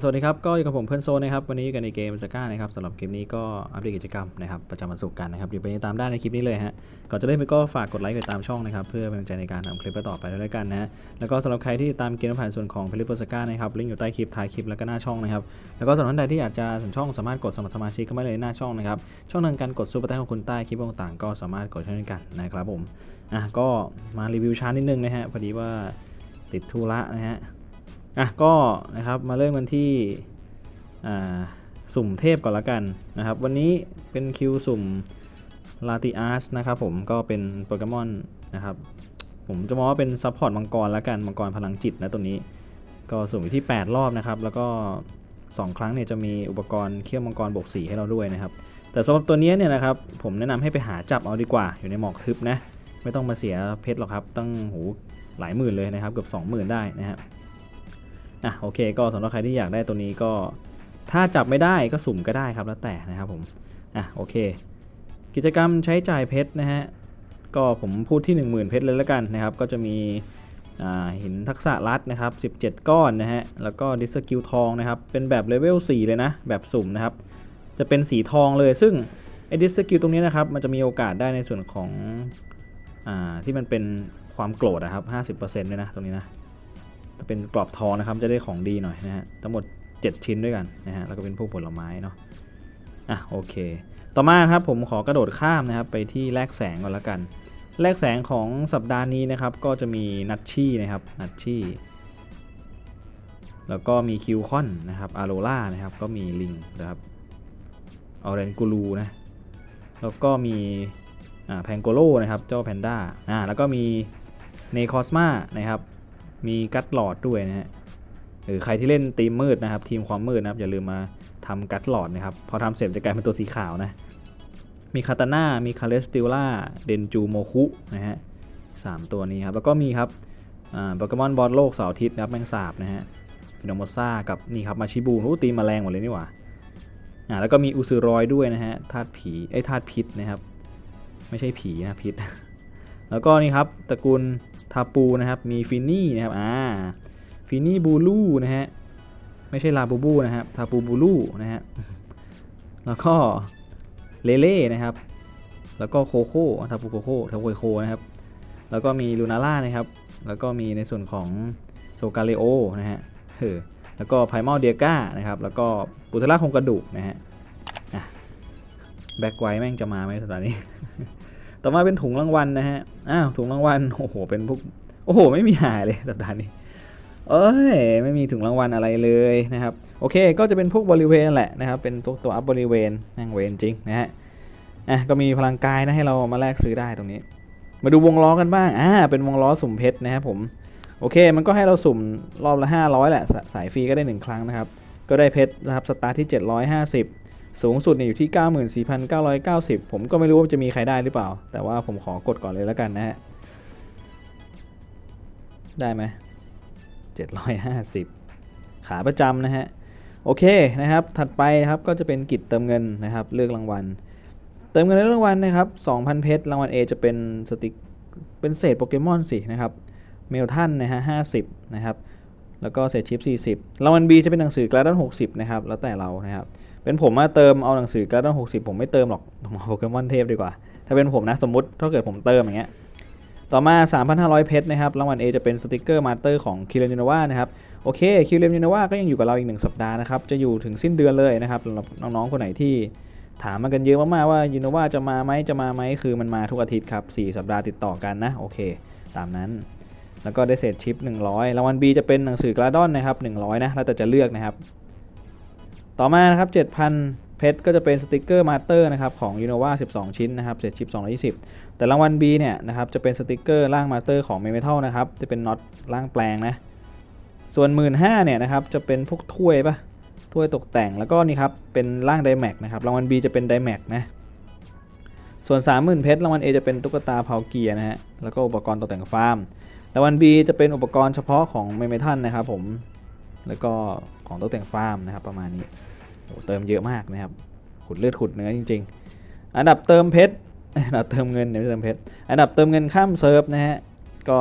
สวัสดีครับก็อยู่กับผมเพื่อนโซนนะครับวันนี้อยู่กันในเกมสก้านะครับสำหรับคลิปนี้ก็อัปเดตกิจกรรมนะครับประจำวันศุกร์กันนะครับเดี๋ยวไปตามได้ในคลิปนี้เลยฮะก่อนจะเริ่มไปก็ฝากกดไลค์กดตามช่องนะครับเพื่อเป็นกำลังใจในการทำคลิปต่อไปด้วยกันนะแล้วก็สำหรับใครที่ตามเกมผ่านส่วนของเพลิปสก้านะครับลิงก์อยู่ใต้คลิปท้ายคลิปแล้วก็หน้าช่องนะครับแล้วก็สำหรับท่านใดที่อยากจะสนช่องสามารถกดสมัครสมาชิกเข้ามาเลยหน้าช่องนะครับช่องทางการกดซูเปอร์แตงของคุณใต้คลิปต่างๆ ก็สามารถกดใช้ด้วยกันนะครับผมอะก็มารีวิวช้านิดนึงนะฮะพอดีว่าติดธุระนะฮะ อะก็นะครับมาเริ่มกันที่สุ่มเทพก่อนละกันนะครับ วันนี้เป็นคิวสุ่มลาติอาสนะครับผมก็เป็นโปเกมอนนะครับผมจะมองว่าเป็นซัพพอร์ตมังกรละกันมังกรพลังจิตนะตัวนี้ ก็สุ่มอยู่ที่ 8 รอบนะครับ แล้วก็ 2 ครั้งเนี่ยจะมีอุปกรณ์เขี้ยวมังกรบวกสีให้เราด้วยนะครับ แต่สำหรับตัวนี้เนี่ยนะครับผมแนะนำให้ไปหาจับเอาดีกว่า อยู่ในหมอกทึบนะไม่ต้องมาเสียเพชรหรอกครับตั้งหูหลายหมื่นเลยนะครับเกือบ20,000 ได้นะฮะ อะโอเคก็สำหรับใครที่อยากได้ตัวนี้ก็ ถ้าจับไม่ได้ก็สุ่มก็ได้ครับแล้วแต่นะครับผมอะโอเค กิจกรรมใช้จ่ายเพชรนะฮะก็ผมพูดที่ 10,000 เพชรเลยแล้วกันนะครับ ก็จะมีหินทักษะลัดนะครับ 17 ก้อนนะฮะ แล้วก็ดิสกิลทองนะครับ เป็นแบบเลเวล 4 เลยนะ แบบสุ่มนะครับ จะเป็นสีทองเลย ซึ่งไอ้ดิสกิลตรงนี้นะครับ มันจะมีโอกาสได้ในส่วนของอ่าที่มันเป็นความโกรธนะครับ 50%เลยนะตรงนี้นะ จะเป็นกรอบทองนะครับจะได้ของดีหน่อยนะฮะทั้งหมด 7 ชิ้นด้วยกันนะฮะแล้วก็เป็นพวกผลไม้เนาะอะโอเค ต่อมาครับผมขอกระโดดข้ามนะครับไปที่แลกแสงก่อนละกันแลกแสงของสัปดาห์นี้นะครับก็จะมีนัทชี่นะครับนัทชี่แล้วก็มีคิวคอนนะครับอาโรล่านะครับก็มีลิงนะครับออเรนกูลูนะแล้วก็มีอ่าแพงโกโลนะครับเจ้าแพนด้าอ่าแล้วก็มีเนคอสมานะครับ มีกัตหลอดด้วยนะฮะหรือใครที่เล่นทีมมืดนะครับ ทีมความมืดนะครับอย่าลืมมาทำกัตหลอดนะครับ พอทำเสร็จจะกลายเป็นตัวสีขาวนะ มีคาตาน่ามีคาเลสติล่าเดนจูโมคุนะฮะสามตัวนี้ครับ แล้วก็มีครับอ่าโปเกมอนบอลโลกเสาร์อาทิตย์นะครับแมงสาบนะฮะฟิโนโมซ่ากับนี่ครับมาชิบูนู้ตีมแมลงหมดเลยนี่หว่าอ่าแล้วก็มีอุซึรอยด้วยนะฮะธาตุผีไอ้ธาตุพิษนะครับ ไม่ใช่ผีนะพิษ แล้วก็นี่ครับตระกูล ทาปูนะครับ มีฟินนี่นะครับ อ่า ฟินนี่บูลูนะฮะ ไม่ใช่ลาบูบูนะครับ ทาปูบูลูนะฮะ แล้วก็เลเล่นะครับ แล้วก็โคโค่ ทาปูโคโค่ ทาปูโคนะครับ แล้วก็มีลูนาล่านะครับ แล้วก็มีในส่วนของโซกาเลโอนะฮะเออแล้วก็ไพมอลเดียก้านะครับ แล้วก็ปุตล่าโครงกระดูกนะฮะอะแบ็กไวแม่งจะมาไหมสัปดาห์นี้ ต่อมาเป็นถุงรางวัลนะฮะ อ้าวถุงรางวัล โอ้โห เป็นพวก โอ้โห ไม่มีหายเลยสัปดาห์นี้ เอ้ย ไม่มีถุงรางวัลอะไรเลยนะครับ โอเค ก็จะเป็นพวกบริเวณแหละนะครับ เป็นพวกตัวอัพบริเวณนั่งเวรจริงนะฮะ อะ ก็มีพลังกายนะให้เรามาแลกซื้อได้ตรงนี้ มาดูวงล้อกันบ้าง อ่า เป็นวงล้อสุ่มเพชรนะครับผม โอเค มันก็ให้เราสุ่มรอบละ 500 แหละสสายฟรีก็ได้ 1 ครั้งนะครับ ก็ได้เพชรนะครับ สตาร์ทที่ 750 สูงสุดเนี่ยอยู่ที่ 94,990 ผมก็ไม่รู้ว่าจะมีใครได้หรือเปล่า แต่ว่าผมขอกดก่อนเลยแล้วกันนะฮะ ได้ไหม 750 ขาประจำนะฮะ โอเคนะครับ ถัดไปนะครับก็จะเป็นกิจเติมเงินนะครับ เลือกรางวัล เติมเงินเลือกรางวัลนะครับ 2,000 เพชร รางวัล A จะเป็นสติก เป็นเศษโปเกมอนสินะครับ เมลทันนะฮะ 50 นะครับ แล้วก็เศษชิป 40 รางวัล B จะเป็นหนังสือกระดาน60 นะครับ แล้วแต่เรานะครับ เป็นผมมาเติมเอาหนังสือกระดาน60ผมไม่เติมหรอกผมเอาโปเกมอนเทพดีกว่า ถ้าเป็นผมนะสมมติถ้าเกิดผมเติมอย่างเงี้ยต่อมา 3,500 เพชรนะครับ รางวัล A จะเป็นสติกเกอร์มาสเตอร์ของคิเรนินาวานะครับ โอเค คิเลมยูนาวาก็ยังอยู่กับเราอีก 1 สัปดาห์นะครับ จะอยู่ถึงสิ้นเดือนเลยนะครับสำหรับน้องๆ คนไหนที่ถามมากันเยอะมากๆ ว่ายูนาวาจะมาไหมจะมาไหม คือมันมาทุกอาทิตย์ครับ 4 สัปดาห์ติดต่อกันนะ โอเค ตามนั้น แล้วก็ได้เศษชิป 100 รางวัล B จะเป็นหนังสือกราดอนนะครับ 100 นะ แล้วแต่จะเลือกนะครับ ต่อมานะครับ 7,000 เพชรก็จะเป็นสติกเกอร์มาสเตอร์นะครับของยูนาวา12 ชิ้นนะครับเศษชิป 220 แต่รางวัล B เนี่ยนะครับจะเป็นสติกเกอร์ร่างมาสเตอร์ของเมมทัลนะครับจะเป็นน็อตร่างแปลงนะส่วน 1 5ื่นเนี่ยนะครับจะเป็นพวกถ้วยปะถ้วยตกแต่งแล้วก็นี่ครับเป็นร่างไดแม็กนะครับรางวัล B จะเป็นไดแม็กนะส่วน 30,000 เพชรรางวัล A จะเป็นตุ๊กตาเผาเกียนะฮะแล้วก็อุปกรณ์ตกแต่งฟาร์มรางวัล B จะเป็นอุปกรณ์เฉพาะของเมเมทัลนะครับผม แล้วก็ของตกแต่งฟาร์มนะครับ ประมาณนี้โอ้เติมเยอะมากนะครับ ขุดเลือดขุดเนื้อจริง ๆ อันดับเติมเพชร อันดับเติมเงินเดี๋ยวไม่เติมเพชร อันดับเติมเงินข้ามเซิร์ฟนะฮะ ก็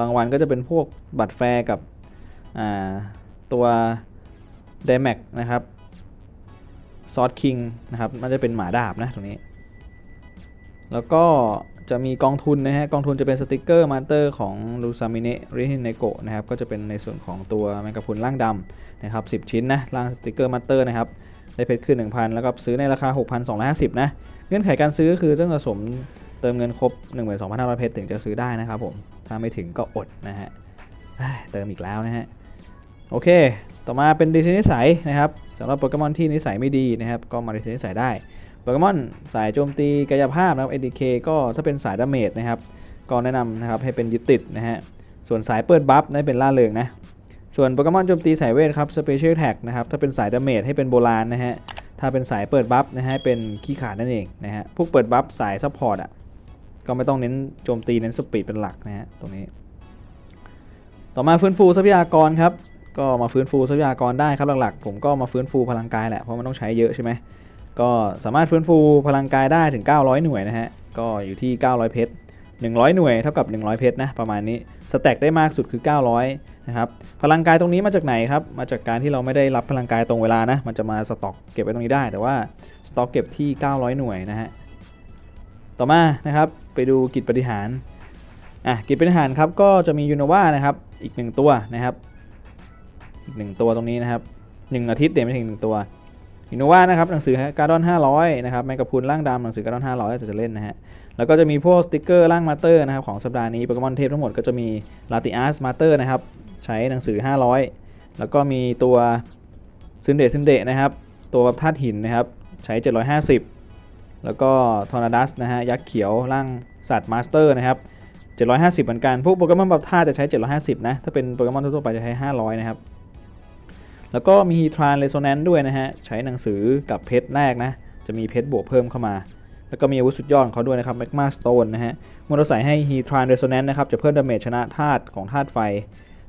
รางวัลก็จะเป็นพวกบัตรแฟร์กับตัวไดแม็กนะครับซอสคิงนะครับ มันจะเป็นหมาดาบนะตรงนี้ แล้วก็ จะมีกองทุนนะฮะกองทุนจะเป็นสติกเกอร์มาสเตอร์ของลูซามิเนะริฮินเนโกะนะครับก็จะเป็นในส่วนของตัวแมงกะพรุนร่างดำนะครับ10 ชิ้นนะร่างสติกเกอร์มาสเตอร์นะครับได้เพชรขึ้น 1,000 แล้วก็ซื้อในราคา 6,250 นะ เงื่อนไขการซื้อคือต้องสะสมเติมเงินครบ 12,500 เพชรถึงจะซื้อได้นะครับผม ถ้าไม่ถึงก็อดนะฮะเติมอีกแล้วนะฮะ โอเค ต่อมาเป็นดีไซน์นิสัยนะครับสำหรับโปเกมอนที่นิสัยไม่ดีนะครับ ก็มาดีไซน์นิสัยได้ เกมอนสายโจมตีกายภาพนะครับ ADK ก็ถ้าเป็นสายดาเมจนะครับ ก็แนะนำนะครับให้เป็นยึดติดนะฮะ ส่วนสายเปิดบัฟให้เป็นล่าเริงนะ ส่วนโปเกมอนโจมตีสายเวทครับ Special Attack นะครับ ถ้าเป็นสายดาเมจให้เป็นโบราณนะฮะ ถ้าเป็นสายเปิดบัฟนะฮะเป็นขี้ขาดนั่นเองนะฮะ พวกเปิดบัฟสายซัพพอร์ตอะ ก็ไม่ต้องเน้นโจมตีเน้นสปีดเป็นหลักนะฮะตรงนี้ ต่อมาฟื้นฟูทรัพยากรครับ ก็มาฟื้นฟูทรัพยากรได้ครับหลักๆ ผมก็มาฟื้นฟูพลังกายแหละ เพราะมันต้องใช้เยอะใช่ไหม ก็สามารถฟื้นฟูพลังกายได้ถึง 900 หน่วยนะฮะ ก็อยู่ที่ 900 เพชร 100 หน่วยเท่ากับ 100 เพชรนะประมาณนี้ สแต็กได้มากสุดคือ 900 นะครับ พลังกายตรงนี้มาจากไหนครับ มาจากการที่เราไม่ได้รับพลังกายตรงเวลานะ มันจะมาสต็อกเก็บไว้ตรงนี้ได้ แต่ว่าสต็อกเก็บที่ 900 หน่วยนะฮะ ต่อมานะครับไปดูกิจปฏิหาร อะกิจปฏิหารครับก็จะมียูโนวานะครับอีกหนึ่งตัวนะครับ อีกหนึ่งตัวตรงนี้นะครับหนึ่งอาทิตย์เดี๋ยวไม่ถึงหนึ่งตัว ยูโนวานะครับหนังสือการ์ดอน500 นะครับแมกกาพูนร่างดำหนังสือการ์ดอน500 จะจะเล่นนะฮะ แล้วก็จะมีพวกสติกเกอร์ร่างมาสเตอร์นะครับของสัปดาห์นี้โปเกมอนเทพทั้งหมดก็จะมีลาติอาร์สมาเตอร์นะครับ ใช้หนังสือ 500 แล้วก็มีตัวซึนเดซึนเดนะครับ ตัวธาตุหินนะครับ ใช้ 750 แล้วก็ทอร์นาดัสนะฮะยักษ์เขียวร่างสัตว์มาสเตอร์นะครับ750 เหมือนกัน พวกโปเกมอนแบบธาตุจะใช้ 750 นะ ถ้าเป็นโปเกมอนทั่วๆไปจะใช้ 500 นะครับ แล้วก็มีทรานเรโซแนนซ์ด้วยนะฮะ ใช้หนังสือกับเพชรแรกนะ จะมีเพชรบวกเพิ่มเข้ามา แล้วก็มีอาวุธสุดยอดของเขาด้วยนะครับ Magma Stone นะฮะมื่อเราใส่ให้ Heatran Resonance นะครับ จะเพิ่มดาเมจชนะธาตุของธาตุไฟ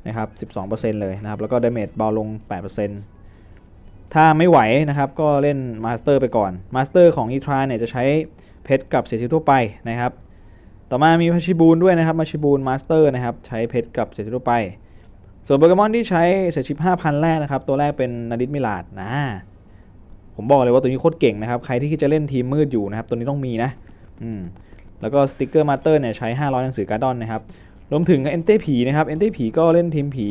นะครับ 12%เลยนะครับ แล้วก็ดาเมจเบาลง 8%ถ้าไม่ไหวนะครับ ก็เล่น Master ไปก่อน Master ของ Heatran เนี่ยจะใช้เพชรกับเศษชิ้นทั่วไปนะครับ ต่อมามีมาชิบูนด้วยนะครับมาชิบูนมาสเตอร์นะครับ ใช้เพชรกับเศษชิ้นทั่วไป ส่วนโปเกมอนที่ใช้เศษชิป5,000 แรกนะครับ ตัวแรกเป็นนาดิสมิลาดนะผมบอกเลยว่าตัวนี้โคตรเก่งนะครับ ใครที่คิดจะเล่นทีมมืดอยู่นะครับ ตัวนี้ต้องมีนะอืมแล้วก็สติกเกอร์มาสเตอร์เนี่ยใช้ 500 หนังสือการ์ดอนนะครับ รวมถึงเอนเต้ผีนะครับเอนเต้ผีก็เล่นทีมผี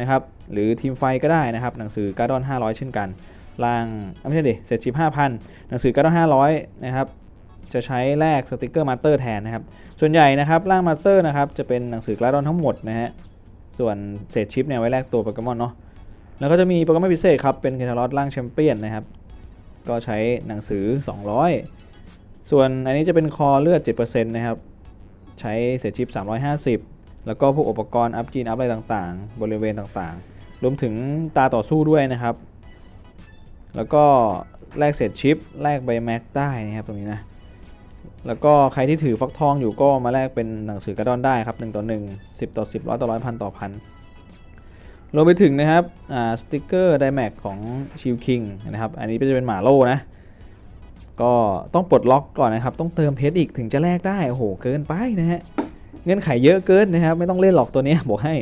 นะครับ หรือทีมไฟก็ได้นะครับ หนังสือการ์ดอน 500 เช่นกันล่างไม่ใช่ดิเศษชิป5,000 หนังสือการ์ดอน 500 นะครับ จะใช้แลกสติกเกอร์มาสเตอร์แทนนะครับ ส่วนใหญ่นะครับร่างมาสเตอร์นะครับจะเป็นหนังสือการ์ดอนทั้งหมดนะฮะ ส่วนเศษชิปเนี่ยไว้แลกตัวโปเกมอนเนาะแล้วก็จะมีโปเกมอนพิเศษครับ เป็นเคทารอสร่างแชมเปี้ยนนะครับ ก็ใช้หนังสือ 200 ส่วนอันนี้จะเป็นคอเลือด 7%นะครับ ใช้เศษชิป 350 แล้วก็พวกอุปกรณ์อัพจีนอัพอะไรต่างๆ บริเวณต่างๆ รวมถึงตาต่อสู้ด้วยนะครับ แล้วก็แลกเศษชิป แลกใบแม็กได้นะครับตรงนี้นะ แล้วก็ใครที่ถือฟักทองอยู่ก็มาแลกเป็นหนังสือกระดอนได้ครับ1ต่อ1 10 ต่อ 10ร้อยต่อร้อยพันต่อพันรวมไปถึงนะครับสติกเกอร์ไดแม็กของชิลคิงนะครับ อันนี้ก็จะเป็นหมาโล่นะ ก็ต้องปลดล็อกก่อนนะครับ ต้องเติมเพชรอีกถึงจะแลกได้ โอ้โห เกินไปนะฮะ เงื่อนไขเยอะเกินนะครับ ไม่ต้องเล่นหรอกตัวนี้บอกให้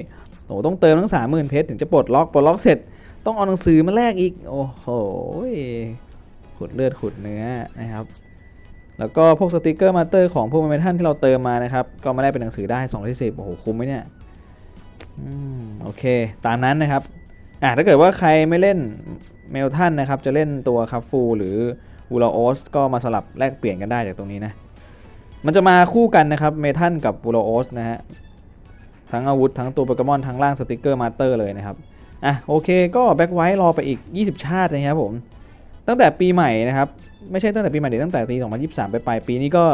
โอ้ต้องเติมทั้งสามหมื่นเพชรถึงจะปลดล็อก ปลดล็อกเสร็จ ต้องเอาหนังสือมาแลกอีก โอ้โหขุดเลือดขุดเนื้อนะครับ แล้วก็พวกสติกเกอร์มาเตอร์ของพวกเมทัลที่เราเติมมานะครับ ก็มาได้เป็นหนังสือได้2ที่10โอ้โห คุ้มไหมเนี่ยอืมโอเค ตามนั้นนะครับอะถ้าเกิดว่าใครไม่เล่นเมลทันนะครับ จะเล่นตัวคัฟฟูหรือวูลาโอสก็มาสลับแลกเปลี่ยนกันได้จากตรงนี้นะ มันจะมาคู่กันนะครับเมทัลกับวูลาโอสนะฮะทั้งอาวุธทั้งตัวโปเกมอนทั้งร่างสติกเกอร์มาเตอร์เลยนะครับอะโอเคก็แบ็คไวท์รอไปอีก 20 ชาตินะครับผม ตั้งแต่ปีใหม่นะครับ ไม่ใช่ตั้งแต่ปีใหม่เดี๋ยวตั้งแต่ปี 2023 ไปปลายปีนี้ก็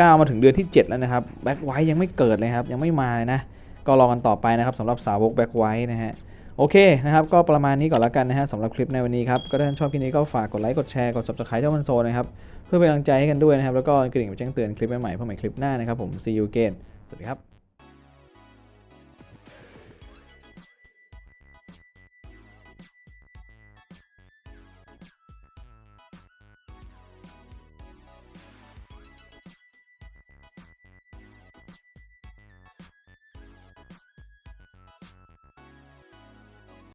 ก้าวมาถึงเดือนที่ 7 แล้วนะครับแบ็คไวท์ยังไม่เกิดเลยครับ ยังไม่มาเลยนะ ก็รอกันต่อไปนะครับสำหรับสาวกแบ็คไวท์นะฮะโอเคนะครับก็ประมาณนี้ก่อนละกันนะฮะสำหรับคลิปในวันนี้ครับ ก็ถ้าท่านชอบคลิปนี้ก็ฝากกดไลค์กดแชร์กด subscribe เจ้ามันโซนะครับ เพื่อเป็นกำลังใจให้กันด้วยนะครับ แล้วก็กระดิ่งแจ้งเตือนคลิปใหม่ๆเพื่อใหม่คลิปหน้านะครับผม see you again สวัสดีครับ